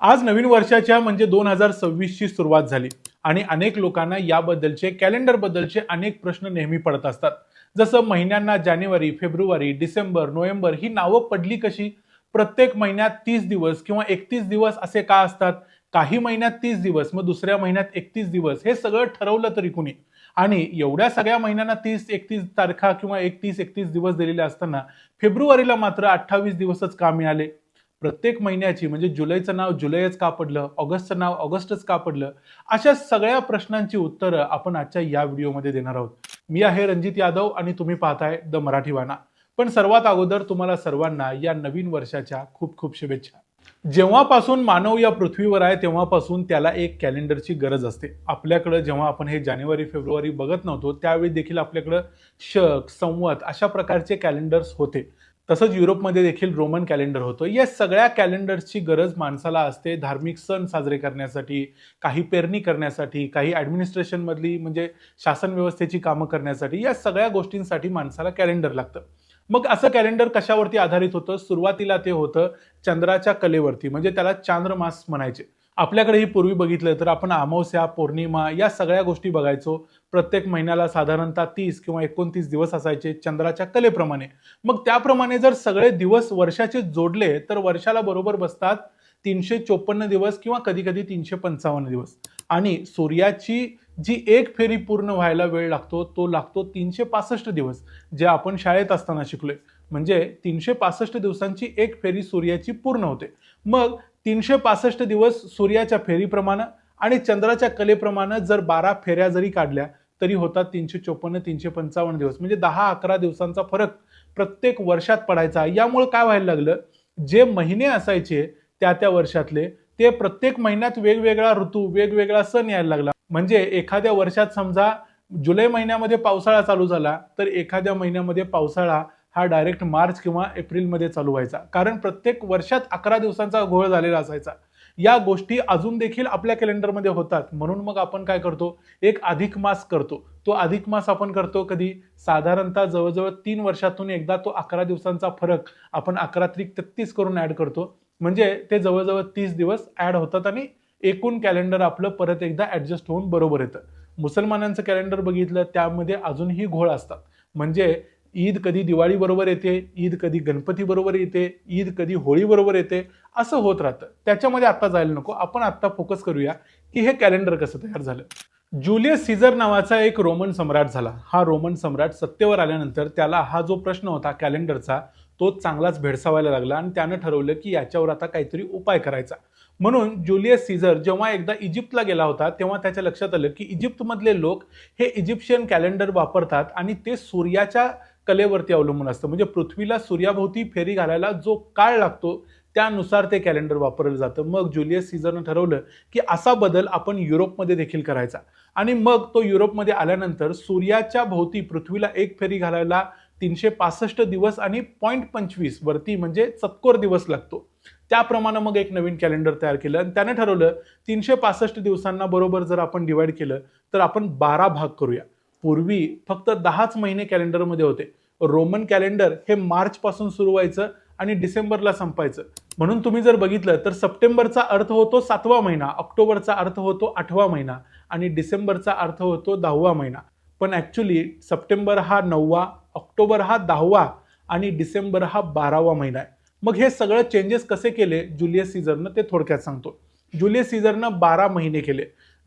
आज नवीन वर्षाच्या म्हणजे दोन हजार सव्वीसची सुरुवात झाली आणि अनेक लोकांना याबद्दलचे कॅलेंडरबद्दलचे अनेक प्रश्न नेहमी पडत असतात. जसं महिन्यांना जानेवारी फेब्रुवारी डिसेंबर नोव्हेंबर ही नावं पडली कशी? प्रत्येक महिन्यात तीस दिवस किंवा एकतीस दिवस असे का असतात? काही महिन्यात तीस दिवस मग दुसऱ्या महिन्यात एकतीस दिवस हे सगळं ठरवलं तरी कुणी? आणि एवढ्या सगळ्या महिन्यांना तीस एकतीस तारखा किंवा एकतीस एकतीस दिवस दिलेले असताना फेब्रुवारीला मात्र अठ्ठावीस दिवसच का मिळाले? प्रत्येक महिन्याची म्हणजे जुलैचं नाव जुलैच का पडलं ऑगस्टचं नाव ऑगस्टच का पडलं अशा सगळ्या प्रश्नांची उत्तरं आपण आजच्या या व्हिडिओमध्ये देणार आहोत. मी आहे रणजित यादव आणि तुम्ही पाहताय द मराठी वाना पण सर्वात अगोदर तुम्हाला सर्वांना या नवीन वर्षाच्या खूप खूप शुभेच्छा. जेव्हापासून मानव या पृथ्वीवर आहे तेव्हापासून त्याला एक कॅलेंडरची गरज असते. आपल्याकडं जेव्हा आपण हे जानेवारी फेब्रुवारी बघत नव्हतो त्यावेळी देखील आपल्याकडं शक संवत अशा प्रकारचे कॅलेंडर्स होते. तसंच युरोपमध्ये देखील रोमन कॅलेंडर होतं. या सगळ्या कॅलेंडर्सची गरज माणसाला असते. धार्मिक सण साजरे करण्यासाठी काही पेरणी करण्यासाठी काही ॲडमिनिस्ट्रेशनमधली म्हणजे शासन व्यवस्थेची कामं करण्यासाठी या सगळ्या गोष्टींसाठी माणसाला कॅलेंडर लागतं. मग असं कॅलेंडर कशावरती आधारित होतं? सुरुवातीला ते होतं चंद्राच्या कलेवरती म्हणजे त्याला चांद्रमास म्हणायचे. आपल्याकडेही पूर्वी बघितलं तर आपण अमावस्या पौर्णिमा या सगळ्या गोष्टी बघायचो. प्रत्येक महिन्याला साधारणतः तीस किंवा एकोणतीस दिवस असायचे चंद्राच्या कलेप्रमाणे. मग त्याप्रमाणे जर सगळे दिवस वर्षाचे जोडले तर वर्षाला बरोबर बसतात तीनशे चोपन्न दिवस किंवा कधी कधी तीनशे पंचावन्न दिवस. आणि सूर्याची जी एक फेरी पूर्ण व्हायला वेळ लागतो तो लागतो तीनशे पासष्ट दिवस जे आपण शाळेत असताना शिकलोय. म्हणजे तीनशे पासष्ट दिवसांची एक फेरी सूर्याची पूर्ण होते. मग तीनशे पासष्ट दिवस सूर्याच्या फेरीप्रमाणे आणि चंद्राच्या कलेप्रमाणे जर बारा फेऱ्या जरी काढल्या तरी होतात तीनशे चोपन्न तीनशे पंचावन्न दिवस. म्हणजे दहा अकरा दिवसांचा फरक प्रत्येक वर्षात पडायचा. यामुळे काय व्हायला लागलं? जे महिने असायचे त्या त्या वर्षातले ते प्रत्येक महिन्यात वेगवेगळा ऋतू वेगवेगळा सण यायला लागला. म्हणजे एखाद्या वर्षात समजा जुलै महिन्यामध्ये पावसाळा चालू झाला तर एखाद्या महिन्यामध्ये पावसाळा हा डायरेक्ट मार्च किंवा एप्रिलमध्ये चालू व्हायचा. कारण प्रत्येक वर्षात अकरा दिवसांचा घोळ झालेला असायचा. या गोष्टी अजून देखील आपल्या कॅलेंडरमध्ये होतात. म्हणून मग आपण काय करतो? एक अधिक मास करतो. तो अधिक मास आपण करतो कधी? साधारणतः जवळजवळ तीन वर्षातून एकदा तो अकरा दिवसांचा फरक आपण अकरा त्रिक तेहतीस करून ऍड करतो. म्हणजे ते जवळजवळ तीस दिवस ॲड होतात आणि एकूण कॅलेंडर आपलं परत एकदा ॲडजस्ट होऊन बरोबर येतं. मुसलमानांचं कॅलेंडर बघितलं त्यामध्ये अजूनही घोळ असतात. म्हणजे ईद कधी दिवाळीबरोबर येते ईद कधी गणपतीबरोबर येते ईद कधी होळीबरोबर येते असं होत राहतं. त्याच्यामध्ये आत्ता जायला नको. आपण आत्ता फोकस करूया की हे कॅलेंडर कसं तयार झालं. जुलियस सीझर नावाचा एक रोमन सम्राट झाला. हा रोमन सम्राट सत्तेवर आल्यानंतर त्याला हा जो प्रश्न होता कॅलेंडरचा तो चांगलाच भेडसावायला लागला आणि त्यानं ठरवलं की याच्यावर आता काहीतरी उपाय करायचा. म्हणून जुलियस सीझर जेव्हा एकदा इजिप्तला गेला होता तेव्हा त्याच्या लक्षात आलं की इजिप्तमधले लोक हे इजिप्शियन कॅलेंडर वापरतात आणि ते सूर्याच्या कलेवरती अवलंबून असतं. म्हणजे पृथ्वीला सूर्याभोवती फेरी घालायला जो काळ लागतो त्यानुसार ते कॅलेंडर वापरलं जातं. मग जुलियस सीझरनं ठरवलं की असा बदल आपण युरोपमध्ये देखील करायचा. आणि मग तो युरोपमध्ये आल्यानंतर सूर्याच्या भोवती पृथ्वीला एक फेरी घालायला तीनशे पासष्ट दिवस आणि पॉईंट पंचवीस वरती म्हणजे चतकोर दिवस लागतो. त्याप्रमाणे मग एक नवीन कॅलेंडर तयार केलं आणि त्याने ठरवलं तीनशे पासष्ट दिवसांना बरोबर जर आपण डिवाईड केलं तर आपण बारा भाग करूया. पूर्वी फक्त दहाच महिने कॅलेंडरमध्ये होते. रोमन कॅलेंडर हे मार्च पासून सुरू व्हायचं आणि डिसेंबरला संपायचं. म्हणून तुम्ही जर बघितलं तर सप्टेंबरचा अर्थ होतो सातवा महिना ऑक्टोबरचा अर्थ होतो आठवा महिना आणि डिसेंबरचा अर्थ होतो दहावा महिना. पण ॲक्च्युली सप्टेंबर हा नववा ऑक्टोबर हा दहावा आणि डिसेंबर हा बारावा महिना आहे. मग हे सगळं चेंजेस कसे केले? जुलियस सीझरनं ते थोडक्यात सांगतो. जुलियस सीझरनं बारा महिने केले.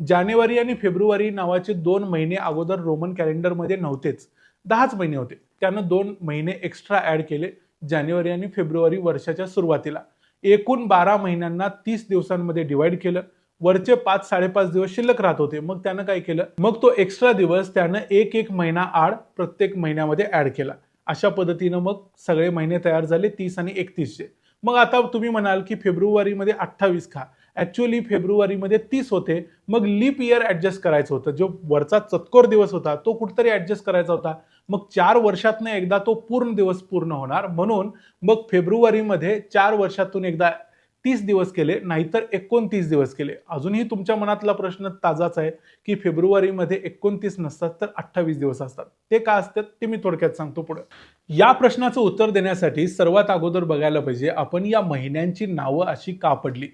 जानेवारी आणि फेब्रुवारी नावाचे दोन महिने अगोदर रोमन कॅलेंडरमध्ये नव्हतेच. दहाच महिने होते. त्यानं दोन महिने एक्स्ट्रा ॲड केले जानेवारी आणि फेब्रुवारी वर्षाच्या सुरुवातीला. एकूण बारा महिन्यांना तीस दिवसांमध्ये डिवाईड केलं. वरचे पाच साडेपाच दिवस शिल्लक राहत होते. मग त्यानं काय केलं? मग तो एक्स्ट्रा दिवस त्यानं एक एक महिना आड प्रत्येक महिन्यामध्ये ॲड केला. अशा पद्धतीनं मग सगळे महिने तयार झाले तीस आणि एकतीसचे. मग आता तुम्ही म्हणाल की फेब्रुवारीमध्ये अठ्ठावीस खा. ॲक्च्युअली फेब्रुवारीमध्ये तीस होते. मग लीप इयर ॲडजस्ट करायचं होतं. जो वरचा चतकोर दिवस होता तो कुठतरी ॲडजस्ट करायचा होता. मग चार वर्षातनं एकदा तो पूर्ण दिवस पूर्ण होणार. म्हणून मग फेब्रुवारीमध्ये चार वर्षातून एकदा तीस दिवस केले नाहीतर एकोणतीस दिवस केले. अजूनही तुमच्या मनातला प्रश्न ताजाच आहे की फेब्रुवारीमध्ये एकोणतीस नसतात तर अठ्ठावीस दिवस असतात. ते का असतात ते मी थोडक्यात सांगतो पुढे. या प्रश्नाचं उत्तर देण्यासाठी सर्वात अगोदर बघायला पाहिजे आपण या महिन्यांची नावं अशी का पडली?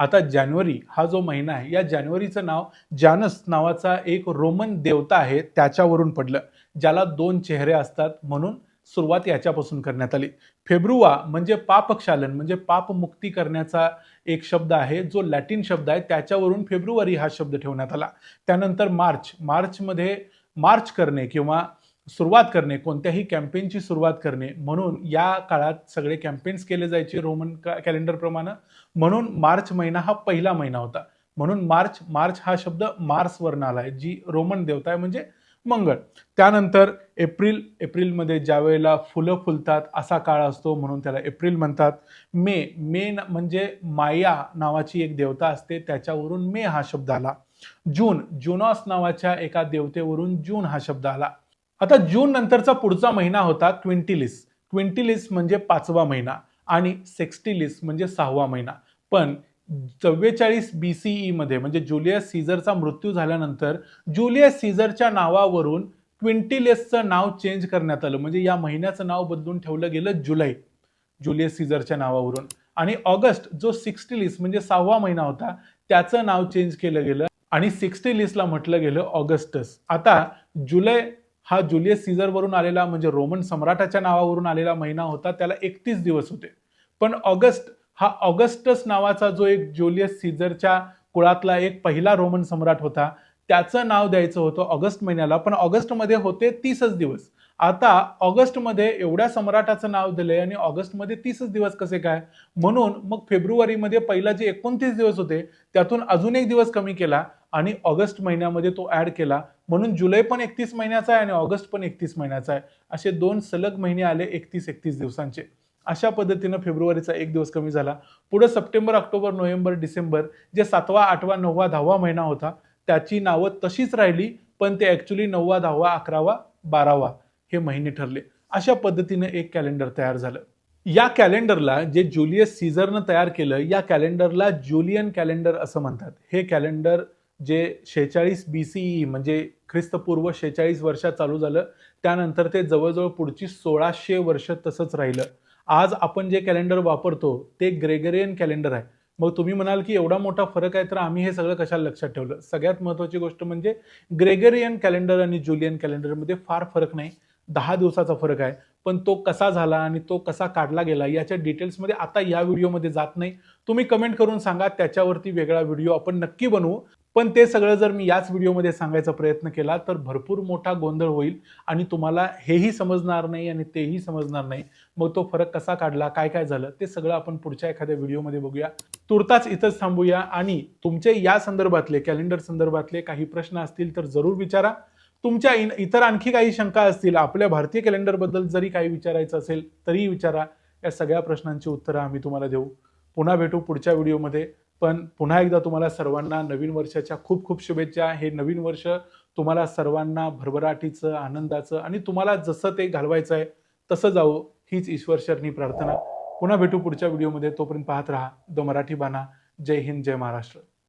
आता जानेवारी हा जो महिना आहे या जानेवारीचं नाव जानस नावाचा एक रोमन देवता आहे त्याच्यावरून पडलं. ज्याला दोन चेहरे असतात म्हणून सुरुवात याच्यापासून करण्यात आली. फेब्रुवा म्हणजे पापक्षालन म्हणजे पापमुक्ती करण्याचा एक शब्द आहे जो लॅटिन शब्द आहे त्याच्यावरून फेब्रुवारी हा शब्द ठेवण्यात आला. त्यानंतर मार्च मार्चमध्ये मार्च करणे किंवा सुरुवात करणे कोणत्याही कॅम्पेनची सुरुवात करणे म्हणून या काळात सगळे कॅम्पेन्स केले जायचे रोमन कॅलेंडरप्रमाणे म्हणून मार्च महिना हा पहिला महिना होता. म्हणून मार्च मार्च हा शब्द मार्सवरून आला आहे जी रोमन देवता आहे म्हणजे मंगळ. त्यानंतर एप्रिल एप्रिलमध्ये ज्या वेळेला फुलं फुलतात असा काळ असतो म्हणून त्याला एप्रिल म्हणतात. मे मे न- म्हणजे माया नावाची एक देवता असते त्याच्यावरून मे हा शब्द आला. जून जुनॉस नावाच्या एका देवतेवरून जून हा शब्द आला. आता जून नंतरचा पुढचा महिना होता क्विंटिलिस क्विंटिलिस म्हणजे पाचवा महिना आणि सेक्स्टिलिस म्हणजे सहावा महिना. पण चव्वेचाळीस बी सी मध्ये म्हणजे जुलियस सीझरचा मृत्यू झाल्यानंतर जुलियस सीझरच्या नावावरून क्विंटिलिसचं नाव चेंज करण्यात आलं. म्हणजे या महिन्याचं नाव बदलून ठेवलं गेलं जुलै जुलियस सीझरच्या नावावरून. आणि ऑगस्ट जो सिक्स्टिलिस म्हणजे सहावा महिना होता त्याचं नाव चेंज केलं गेलं. आणि सिक्स्टिलिसला म्हटलं गेलं ऑगस्टस. आता जुलै हा जुलियस सीझरवरून आलेला म्हणजे रोमन सम्राटाच्या नावावरून आलेला महिना होता त्याला एकतीस दिवस होते. पण ऑगस्ट हा ऑगस्टस नावाचा जो एक जुलियस सीझरच्या कुळातला एक पहिला रोमन सम्राट होता त्याचं नाव द्यायचं होतं ऑगस्ट महिन्याला पण ऑगस्टमध्ये होते तीसच दिवस. आता ऑगस्टमध्ये एवढ्या सम्राटाचं नाव दिलंय आणि ऑगस्टमध्ये तीसच दिवस कसे काय? म्हणून मग फेब्रुवारीमध्ये पहिला जे एकोणतीस दिवस होते त्यातून अजून एक दिवस कमी केला आणि ऑगस्ट महिन्यामध्ये तो ऍड केला. म्हणून जुलै पण एकतीस महिन्याचा आहे आणि ऑगस्ट पण एकतीस महिन्याचा आहे. असे दोन सलग महिने आले एकतीस एकतीस दिवसांचे. अशा पद्धतीनं फेब्रुवारीचा एक दिवस कमी झाला. पुढे सप्टेंबर ऑक्टोबर नोव्हेंबर डिसेंबर जे सातवा आठवा नववा दहावा महिना होता त्याची नावं तशीच राहिली पण ते ॲक्च्युली नववा दहावा अकरावा बारावा हे महिने ठरले. अशा पद्धतीनं एक कॅलेंडर तयार झालं. या कॅलेंडरला जे जुलियस सीझरनं तयार केलं या कॅलेंडरला जुलियन कॅलेंडर असं म्हणतात. हे कॅलेंडर जे शेहेचाळीस बी सी म्हणजे ख्रिस्तपूर्व शेहेचाळीस वर्षात चालू झालं त्यानंतर ते जवळजवळ पुढची सोळाशे वर्ष तसंच राहिलं. आज आपण जे कॅलेंडर वापरतो ते ग्रेगरियन कॅलेंडर आहे. मग तुम्ही म्हणाल की एवढा मोठा फरक आहे तर आम्ही हे सगळं कशाला लक्षात ठेवलं? सगळ्यात महत्त्वाची गोष्ट म्हणजे ग्रेगरियन कॅलेंडर आणि जुलियन कॅलेंडरमध्ये फार फरक नाही. दहा दिवसाचा फरक आहे. पण तो कसा झाला आणि तो कसा काढला गेला याच्या डिटेल्समध्ये आता या व्हिडिओमध्ये जात नाही. तुम्ही कमेंट करून सांगा त्याच्यावरती वेगळा व्हिडिओ आपण नक्की बनवू. पण ते सगळं जर मी याच व्हिडिओमध्ये सांगायचा प्रयत्न केला तर भरपूर मोठा गोंधळ होईल आणि तुम्हाला हेही समजणार नाही आणि तेही समजणार नाही. मग तो फरक कसा काढला काय काय झालं ते सगळं आपण पुढच्या एखाद्या व्हिडिओमध्ये बघूया. तुर्ताच इथंच थांबूया आणि तुमचे या संदर्भातले कॅलेंडर संदर्भातले काही प्रश्न असतील तर जरूर विचारा. तुमच्या इन- इतर आणखी काही शंका असतील आपल्या भारतीय कॅलेंडरबद्दल जरी काही विचारायचं असेल तरीही विचारा. या सगळ्या प्रश्नांची उत्तरं आम्ही तुम्हाला देऊ. पुन्हा भेटू पुढच्या व्हिडिओमध्ये. पण पुन्हा एकदा तुम्हाला सर्वांना नवीन वर्षाच्या खूप खूप शुभेच्छा. हे नवीन वर्ष तुम्हाला सर्वांना भरभराटीचं आनंदाचं आणि तुम्हाला जसं ते घालवायचं आहे तसं जावं हीच ईश्वरशरणी प्रार्थना. पुन्हा भेटू पुढच्या व्हिडिओमध्ये. तोपर्यंत पाहत राहा द मराठी बाणा. जय हिंद जय महाराष्ट्र.